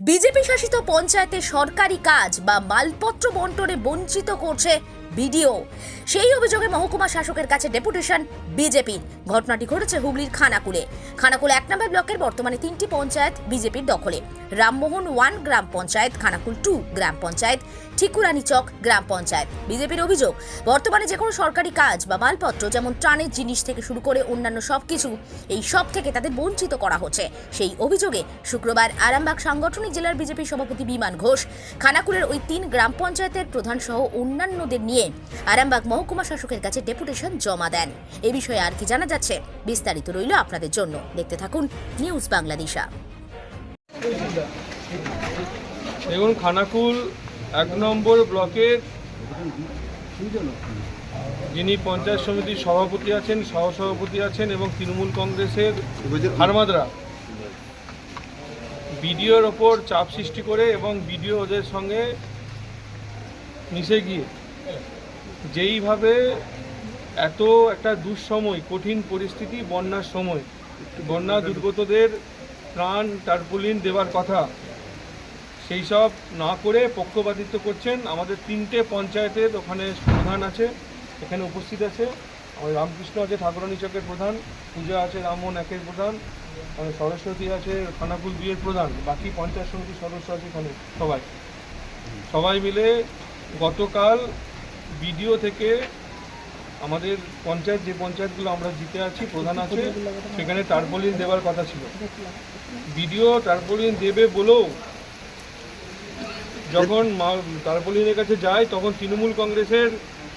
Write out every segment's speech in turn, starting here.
BJP শাসিত পঞ্চায়েতে সরকারি কাজ বা মালপত্র বন্টনে বঞ্চিত করছে বিডিও। সেই অভিযোগে মহকুমা শাসকের কাছে ডেপুটেশন বিজেপির। ঘটনাটি ঘটেছে হুগলির খানাকুলে। খানাকুল এক নম্বর ব্লকের বর্তমানে তিনটি পঞ্চায়েত বিজেপির দখলে। রামমোহন ওয়ান গ্রাম পঞ্চায়েত, খানাকুল টু গ্রাম পঞ্চায়েত, ঠিকুরানি চক গ্রাম পঞ্চায়েত। বিজেপির অভিযোগ, বর্তমানে যে কোনো সরকারি কাজ বা মালপত্র যেমন ত্রাণের জিনিস থেকে শুরু করে অন্যান্য সব কিছু এই সব থেকে তাদের বঞ্চিত করা হচ্ছে। সেই অভিযোগে শুক্রবার আরামবাগ সাংগঠনিক জেলার বিজেপি সভাপতি বিমান ঘোষ, খানাকুলের ওই তিন গ্রাম পঞ্চায়েতের প্রধান সহ অন্যান্যদের নিয়ে আরামবাগ মহকুমা শাসকের কাছে ডেপুটেশন জমা দেন। এ বিষয়ে আর কি জানা যাচ্ছে, বিস্তারিত রইল আপনাদের জন্য। দেখতে থাকুন নিউজ বাংলাদেশা দেখুন, খানাকুল এক নম্বর ব্লকের যিনি পঞ্চায়েত সমিতির সভাপতি আছেন, সহসভাপতি আছেন এবং তৃণমূল কংগ্রেসের হারমাদরা। বিডিওর ওপর চাপ সৃষ্টি করে এবং বিডিও ওদের সঙ্গে মিশে গিয়ে যেইভাবে এত একটা দুঃসময়, কঠিন পরিস্থিতি, বন্যার সময়, বন্যা দুর্গতদের প্রাণ টার্পুলিন দেওয়ার কথা সেই সব না করে পক্ষপাতিত্ব করছেন আমাদের তিনটে পঞ্চায়েতের ওখানে প্রধান আছে, এখানে উপস্থিত আছে। আমাদের রামকৃষ্ণ আছে, ঠাকুরানী চকের প্রধান, পূজা আছে, রামমোহন একের প্রধান, আমাদের সরস্বতী আছে, খানাকুল দুইয়ের প্রধান, বাকি পঞ্চায়েত সমিতির সদস্য আছে এখানে সবাই। সবাই মিলে গতকাল বিডিও থেকে আমাদের পঞ্চায়েত যে পঞ্চায়েতগুলো আমরা জিতে আছি প্রধান আছে সেখানে টার্পোলিন দেওয়ার কথা ছিল। বিডিও টার্পোলিন দেবে বলেও যখন টার্পোলিনের কাছে যায় তখন তৃণমূল কংগ্রেসের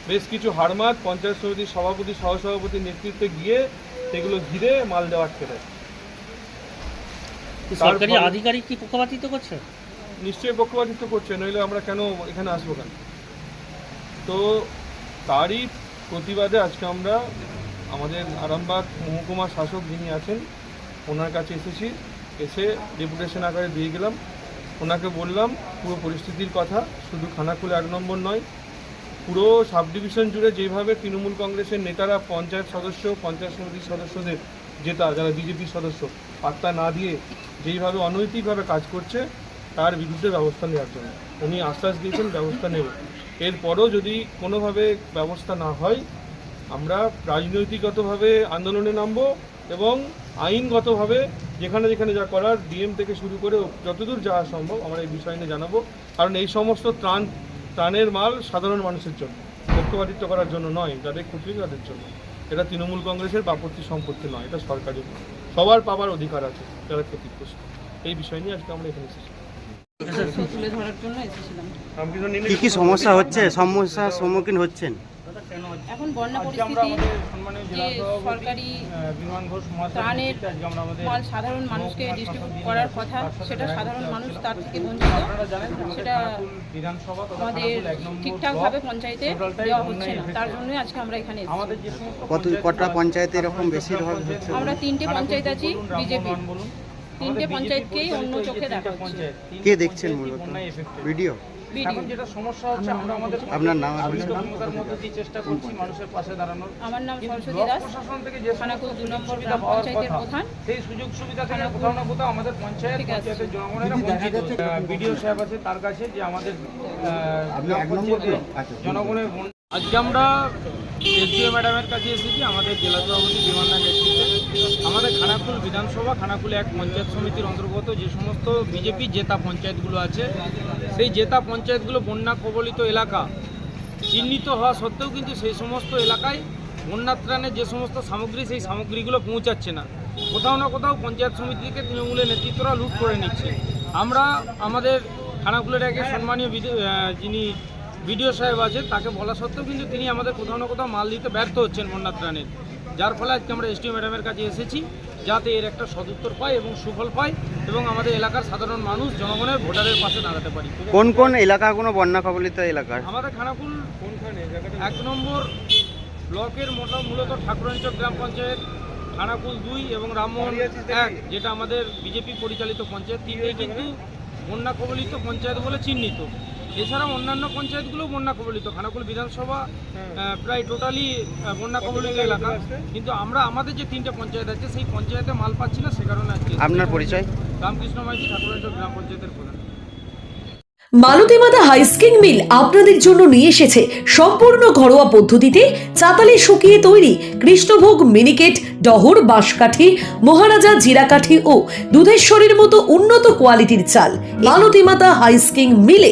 বেশ কিছু হারমাত পঞ্চায়েত সমিতির সভাপতি সহসভাপতির নেতৃত্বে গিয়ে সেগুলো ঘিরে মাল দেওয়া আটকে দেয়। সরকারি আধিকারিক কি পক্ষপাতিত্ব করছে? নিশ্চয়ই পক্ষপাতিত্ব করছে নইলে আমরা কেন এখানে আসব কেন? তো তারই প্রতিবাদে আজকে আমরা আমাদের আরামবাগ মহকুমা শাসক যিনি আছেন, ওনার কাছে এসেছি। এসে ডেপুটেশন আকারে দিয়ে গেলাম। ওনাকে বললাম, পুরো পরিস্থিতির কথা। শুধু খানাকুল এক নম্বর নয়, পুরো সাব ডিভিশন জুড়ে যেভাবে তৃণমূল কংগ্রেসের নেতারা, পঞ্চায়েত সদস্য, পঞ্চায়েত সমিতির সদস্যদের জেতা, যারা বিজেপির সদস্য, পাত্তা না দিয়ে যেইভাবে অনৈতিকভাবে কাজ করছে, তার বিরুদ্ধে ব্যবস্থা নেওয়ার জন্য। উনি আশ্বাস দিয়েছেন, ব্যবস্থা নেব। এরপরও যদি কোনোভাবে ব্যবস্থা না হয়, আমরা রাজনৈতিকগতভাবে আন্দোলনে নামব এবং আইনগতভাবে যেখানে যেখানে যা করার ডিএম থেকে শুরু করে যতদূর যাওয়া সম্ভব আমরা এই বিষয় নিয়ে জানাব। কারণ এই সমস্ত ত্রাণ, ত্রাণের মাল সাধারণ মানুষের জন্য, পক্ষপাতিত্ব করার জন্য নয়, যাদের ক্ষতি তাদের জন্য। এটা তৃণমূল কংগ্রেসের বাপত্তি সম্পত্তি নয়, এটা সরকারের। সবার পাবার অধিকার আছে, যারা ক্ষতিগ্রস্ত। এই বিষয় নিয়ে আজকে আমরা এখানে এসেছি তুলে ধরার জন্য এসেছিলাম কি কি সমস্যা হচ্ছে? সমস্যার সম্মুখীন হচ্ছেন? এখন বন্যা আমরা পরিস্থিতি যে সরকারি ত্রাণের মাল সাধারণ মানুষকে ডিস্ট্রিবিউট করার কথা সেটা সাধারণ মানুষ তার থেকে বঞ্চিত। সেটা আমাদের ঠিকঠাকভাবে পঞ্চায়েতে দেওয়া হচ্ছে না। তার জন্যই আজকে আমরা এখানে কত কটা পঞ্চায়েতে এরকম বেশিরভাগ আমরা তিনটে পঞ্চায়েত আছি বিজেপি। বলুন। তিনটে পঞ্চায়েতকেই অন্য চোখে দেখা হচ্ছে কে দেখছেন মূলত? ভিডিও এখন যেটা সমস্যা হচ্ছে আমরা আমাদের আপনার নাম আর মধ্যে দিয়ে চেষ্টা করছি মানুষের পাশে দাঁড়ানোর। আমার নাম সরস্বতী দাস। প্রশাসন থেকে যে খানাকুল দু নম্বর সুবিধা গ্রাম পঞ্চায়েতের প্রধান। সেই সুযোগ সুবিধা থেকে কোথাও না কোথাও আমাদের পঞ্চায়েত পঞ্চায়েতের জনগণেরা বঞ্চিত। বিডিও সাহেব আছে তার কাছে যে আমাদের জনগণের আজকে আমরা এসডিও ম্যাডামের কাছে এসেছি, আমাদের জেলা সভাপতি বিমানদার নেতৃত্বে। আমাদের খানাকুল বিধানসভা, খানাকুল এক পঞ্চায়েত সমিতির অন্তর্গত যে সমস্ত বিজেপি জেতা পঞ্চায়েতগুলো আছে, সেই জেতা পঞ্চায়েতগুলো বন্যা কবলিত এলাকা চিহ্নিত হওয়া সত্ত্বেও কিন্তু সেই সমস্ত এলাকায় বন্যা ত্রাণের যে সমস্ত সামগ্রী, সেই সামগ্রীগুলো পৌঁছাচ্ছে না। কোথাও না কোথাও পঞ্চায়েত সমিতি থেকে তৃণমূলের নেতৃত্বরা লুট করে নিচ্ছে। আমরা আমাদের খানাকুলের আগে সম্মানীয় যিনি বিডিও সাহেব আছেন তাকে বলা সত্ত্বেও কিন্তু তিনি আমাদের কোথাও না কোথাও মাল দিতে ব্যর্থ হচ্ছেন বন্যা ত্রাণের যার ফলে আজকে আমরা এসডিও ম্যাডামের কাছে এসেছি যাতে এর একটা সদুত্তর পায় এবং সুফল পায় এবং আমাদের এলাকার সাধারণ মানুষ জনগণের ভোটারের পাশে দাঁড়াতে পারি। কোন কোন এলাকা কোনো বন্যা কবলিত এলাকা আমাদের খানাকুল এক নম্বর ব্লকের মোটা- মূলত ঠাকুরাঞ্চল গ্রাম পঞ্চায়েত খানাকুল দুই এবং রামমোহন এক যেটা আমাদের বিজেপি পরিচালিত পঞ্চায়েত। তিনটেই কিন্তু বন্যা কবলিত পঞ্চায়েত বলে চিহ্নিত। এছাড়াও অন্যান্য পঞ্চায়েতগুলো বন্যা কবলিত। খানাকুল বিধানসভা প্রায় টোটালি বন্যা কবলিত এলাকা। কিন্তু আমরা আমাদের যে তিনটে পঞ্চায়েত আছে সেই পঞ্চায়েতে মাল পাচ্ছি না সে কারণে আজকে আপনার পরিচয়? রামকৃষ্ণ মাইতি ঠাকুরাঞ্চল গ্রাম পঞ্চায়েতের প্রধান। মালতীমাতা হাইস্কিং মিল আপনাদের জন্য নিয়ে এসেছে সম্পূর্ণ ঘরোয়া পদ্ধতিতে চাতালে শুকিয়ে তৈরি কৃষ্ণভোগ মিনিকেট ডহর বাঁশকাঠি মহারাজা জিরাকাঠি ও দুধেশ্বরীর মতো উন্নত কোয়ালিটির চাল। মালতীমাতা হাইস্কিং মিলে